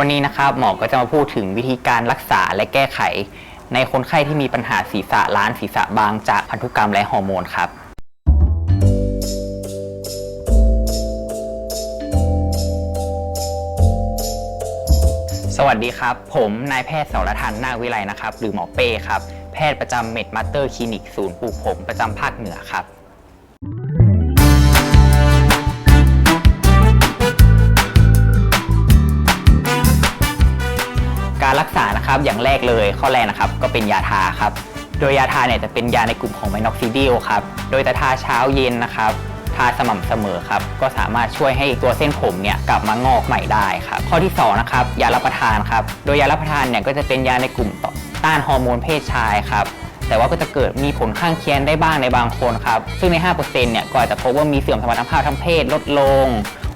วันนี้นะครับหมอก็จะมาพูดถึงวิธีการรักษาและแก้ไข ในคนไข้ที่มีปัญหาศีรษะล้านศีรษะบางจากพันธุกรรมและฮอร์โมนครับ สวัสดีครับ ผมนายแพทย์สรทันนาควิไลนะครับ หรือหมอเป้ครับ แพทย์ประจำเมดมาสเตอร์คลินิกศูนย์ปลูกผมประจำภาคเหนือครับ การรักษานะครับอย่างแรกเลยข้อแรกนะครับก็เป็นยาทาครับ โดยยาทาเนี่ยจะเป็นยาในกลุ่มของไมน็อกซิดิลครับ โดยจะทาเช้าเย็นนะครับทาสม่ำเสมอครับก็สามารถช่วยให้ตัวเส้นผมเนี่ยกลับมางอกใหม่ได้ครับข้อที่สองนะครับยารับประทานครับโดยยารับประทานเนี่ยก็จะเป็นยาในกลุ่มต่อต้านฮอร์โมนเพศชายครับแต่ว่าก็จะเกิดมีผลข้างเคียงได้บ้างในบางคนครับซึ่งใน 5%เนี่ยก็อาจจะพบว่ามีเสื่อมสมรรถภาพทางเพศลดลง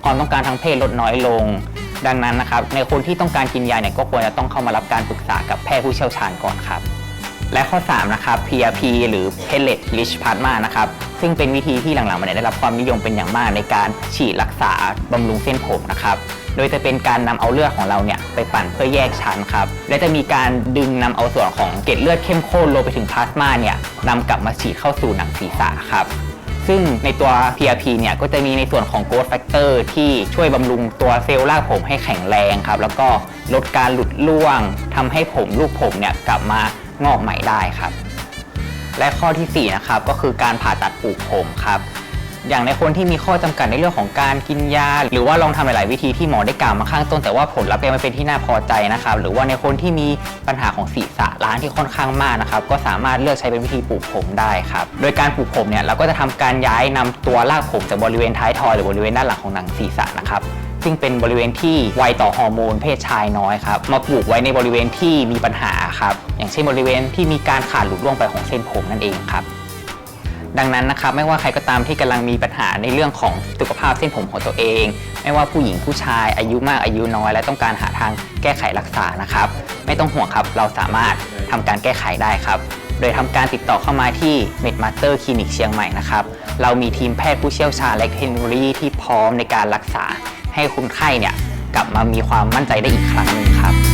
ความต้องการทางเพศลดน้อยลง ดังนั้นนะครับในคนที่ต้องการกินยาเนี่ยก็ควรจะต้องเข้ามารับการปรึกษากับแพทย์ผู้เชี่ยวชาญก่อนครับ และข้อ 3 นะครับ PRP หรือ Pellet Rich Plasma นะครับซึ่งเป็นวิธีที่หลังๆมาเนี่ยได้รับความนิยมเป็นอย่างมากในการฉีดรักษาบำรุงเส้นผมนะครับโดยจะเป็นการนำเอาเลือดของเราเนี่ยไปปั่นเพื่อแยกชั้นครับ และจะมีการดึงนำเอาส่วนของเกล็ดเลือดเข้มข้นลงไปถึงพลาสมาเนี่ยนำกลับมาฉีดเข้าสู่หนังศีรษะครับ ซึ่งในตัว PRP เนี่ยก็จะมีในส่วนของ growth factor ที่ช่วยบำรุงตัวเซลล์รากผมให้แข็งแรงครับ แล้วก็ลดการหลุดร่วงทำให้ผมลูกผมเนี่ยกลับมางอกใหม่ได้ครับ และข้อทีสี่4นะครับก็คือการผ่าตัดปลูกผมครับ อย่างในคนที่มีข้อจำกัดในเรื่องของการกินยา หรือว่าลองทำหลาย ๆ วิธีที่หมอได้กล่าวมาข้างต้น แต่ว่าผลลัพธ์ยังไม่เป็นที่น่าพอใจนะครับ หรือว่าในคนที่มีปัญหาของศีรษะล้านที่ค่อนข้างมากนะครับก็สามารถเลือกใช้เป็นวิธีปลูกผมได้ครับโดยการปลูกผมเนี่ยเราก็จะทำการย้ายนำตัวรากผมจากบริเวณท้ายทอยหรือบริเวณด้านหลังของหนังศีรษะนะครับซึ่งเป็นบริเวณที่ไวต่อฮอร์โมนเพศชายน้อยครับ มาปลูกไว้ในบริเวณที่มีปัญหาครับ อย่างเช่นบริเวณที่มีการขาดหลุดร่วงไปของเส้นผมนั่นเองครับ ดังนั้นนะครับไม่ว่าใครก็ตามที่กำลังมีปัญหาในเรื่องของสุขภาพเส้นผมของตัวเอง ไม่ว่าผู้หญิงผู้ชายอายุมากอายุน้อย และต้องการหาทางแก้ไขรักษานะครับ ไม่ต้องห่วงครับเราสามารถทำการแก้ไขได้ครับ โดยทำการติดต่อเข้ามาที่ MedMaster Clinic เชียงใหม่นะครับเรามีทีมแพทย์ผู้เชี่ยวชาญและเทคโนโลยีที่พร้อมในการรักษาให้คนไข้เนี่ยกลับมามีความมั่นใจได้อีกครั้งหนึ่งครับ